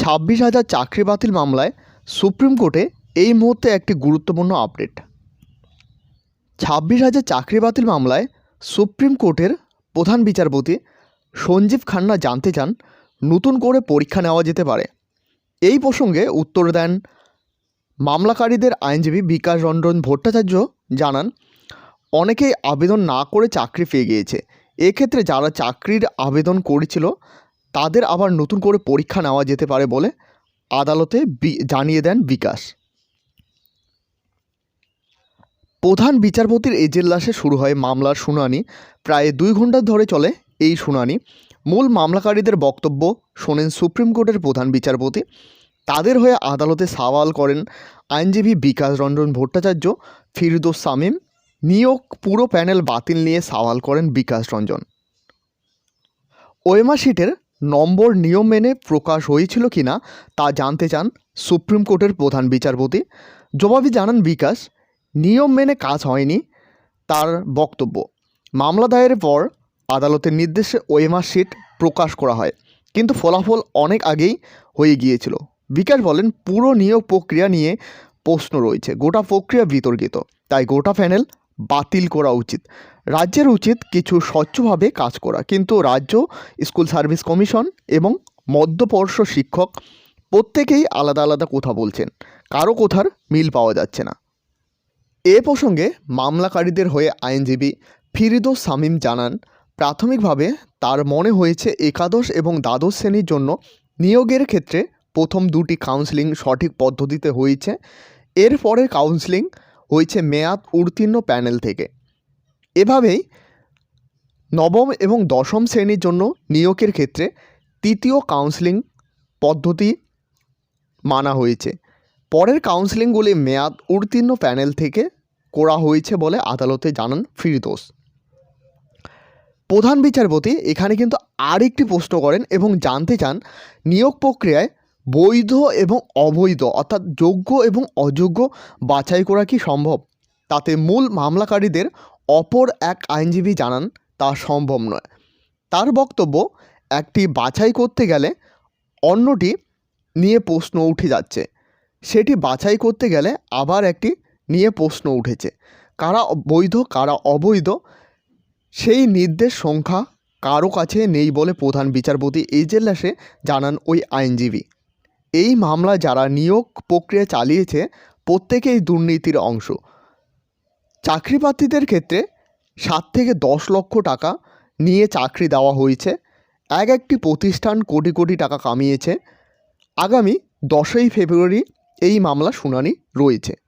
ছাব্বিশ হাজার চাকরি বাতিল মামলায় সুপ্রিম কোর্টে এই মুহূর্তে একটি গুরুত্বপূর্ণ আপডেট। ছাব্বিশ হাজার চাকরি বাতিল মামলায় সুপ্রিম কোর্টের প্রধান বিচারপতি সঞ্জীব খান্না জানতে চান, নতুন করে পরীক্ষা নেওয়া যেতে পারে। এই প্রসঙ্গে উত্তর দেন মামলাকারীদের আইনজীবী বিকাশ রঞ্জন ভট্টাচার্য জানান, অনেকেই আবেদন না করে চাকরি পেয়ে গিয়েছে। এক্ষেত্রে যারা চাকরির আবেদন করেছিল তাদের আবার নতুন করে পরীক্ষা নেওয়া যেতে পারে বলে আদালতে জানিয়ে দেন বিকাশ। প্রধান বিচারপতির এজেল্লাসে শুরু হয় মামলার শুনানি। প্রায় দুই ঘণ্টা ধরে চলে এই শুনানি। মূল মামলাকারীদের বক্তব্য শোনেন সুপ্রিম কোর্টের প্রধান বিচারপতি। তাদের হয়ে আদালতে সওয়াল করেন আইনজীবী বিকাশ রঞ্জন ভট্টাচার্য, ফিরদোস সামিম নিয়োগ পুরো প্যানেল বাতিল নিয়ে সওয়াল করেন বিকাশ রঞ্জন। ওয়েমা শিটের নম্বর নিয়ম মেনে প্রকাশ হয়েছিল কিনা তা জানতে চান সুপ্রিম কোর্টের প্রধান বিচারপতি। জবাবে জানান বিকাশ, নিয়ম মেনে কাজ হয়নি, তার বক্তব্য। মামলা দায়েরের পর আদালতের নির্দেশে ওয়েমা শিট প্রকাশ করা হয়, কিন্তু ফলাফল অনেক আগেই হয়ে গিয়েছিল। বিকাশ বলেন, পুরো নিয়োগ প্রক্রিয়া নিয়ে প্রশ্ন রয়েছে, গোটা প্রক্রিয়া বিতর্কিত, তাই গোটা প্যানেল বাতিল করা উচিত। রাজ্যের উচিত কিছু স্বচ্ছভাবে কাজ করা। কিন্তু রাজ্য, স্কুল সার্ভিস কমিশন এবং মধ্যপর্ষ শিক্ষক প্রত্যেকেই আলাদা আলাদা কথা বলছেন, কারও কোথার মিল পাওয়া যাচ্ছে না। এ প্রসঙ্গে মামলাকারীদের হয়ে আইনজীবী ফিরিদো সামিম জানান, প্রাথমিকভাবে তার মনে হয়েছে একাদশ এবং দ্বাদশ শ্রেণির জন্য নিয়োগের ক্ষেত্রে প্রথম দুটি কাউন্সেলিং সঠিক পদ্ধতিতে হয়েছে। এর পরের কাউন্সেলিং হয়েছে মেয়াদ উত্তীর্ণ প্যানেল থেকে। এভাবেই নবম এবং দশম শ্রেণির জন্য নিয়োগের ক্ষেত্রে তৃতীয় কাউন্সেলিং পদ্ধতি মানা হয়েছে। পরের কাউন্সেলিংগুলি মেয়াদ উত্তীর্ণ প্যানেল থেকে করা হয়েছে বলে আদালতে জানান ফিরদোস। প্রধান বিচারপতি এখানে কিন্তু আরেকটি প্রশ্ন করেন এবং জানতে চান নিয়োগ প্রক্রিয়ায় বৈধ এবং অবৈধ, অর্থাৎ যোগ্য এবং অযোগ্য বাছাই করা কি সম্ভব? তাতে মূল মামলাকারীদের অপর এক আইনজীবী জানান, তা সম্ভব নয়। তার বক্তব্য, একটি বাছাই করতে গেলে অন্যটি নিয়ে প্রশ্ন উঠে যাচ্ছে। সেটি বাছাই করতে গেলে আবার একটি নিয়ে প্রশ্ন উঠেছে। কারা বৈধ, কারা অবৈধ, সেই নির্দেশ সংখ্যা কারও কাছে নেই বলে প্রধান বিচারপতি এজেলাসে জানান ওই আইনজীবী। এই মামলা যারা নিয়োগ প্রক্রিয়া চালিয়েছে, প্রত্যেকেই দুর্নীতির অংশ। চাকরি প্রার্থীদের ক্ষেত্রে সাত থেকে দশ লক্ষ টাকা নিয়ে চাকরি দেওয়া হয়েছে। এক একটি প্রতিষ্ঠান কোটি কোটি টাকা কামিয়েছে। আগামী দশই ফেব্রুয়ারি এই মামলা শুনানি রয়েছে।